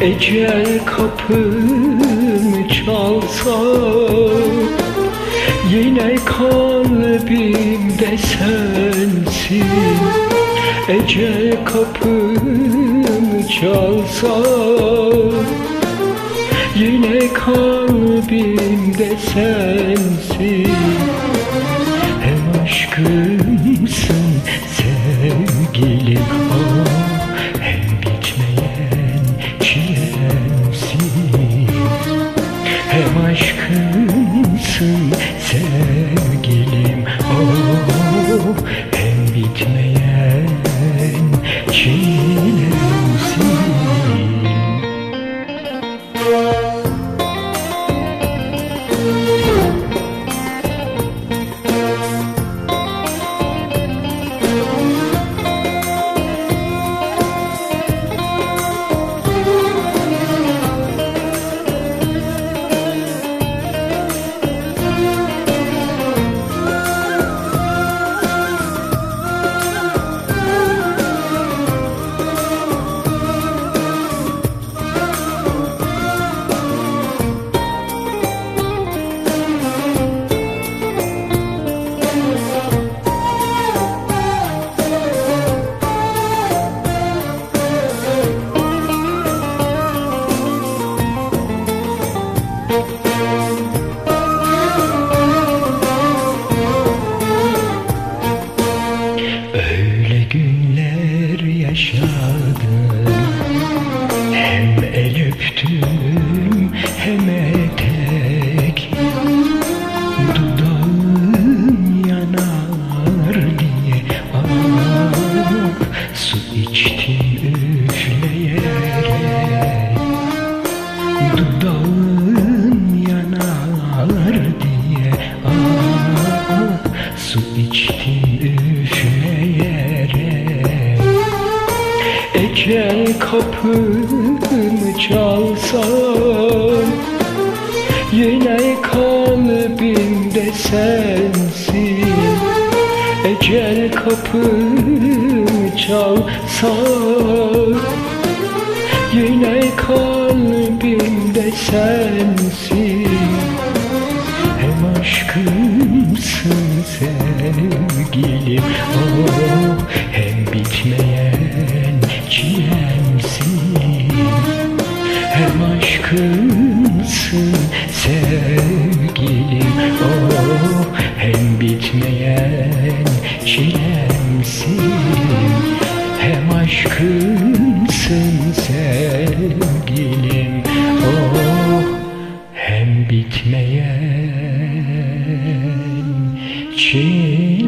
Ecel kapımı çalsa Yine kalbimde sensin. Ecel kapımı çalsa Yine kalbimde sensin. Hem aşkımsın sevgilim aşkımsın etek yanar diye ah Su içtim üfleyerek Dudağım yanar diye ah Su içtim kapımı çalsa Yine kalbimde sensin. Ecel kapımı çalsa Yine kalbimde sensin. Hem aşkımsın sevgilim oh, aşkımsın sevgilim oh, Hem bitmeyen çilemsin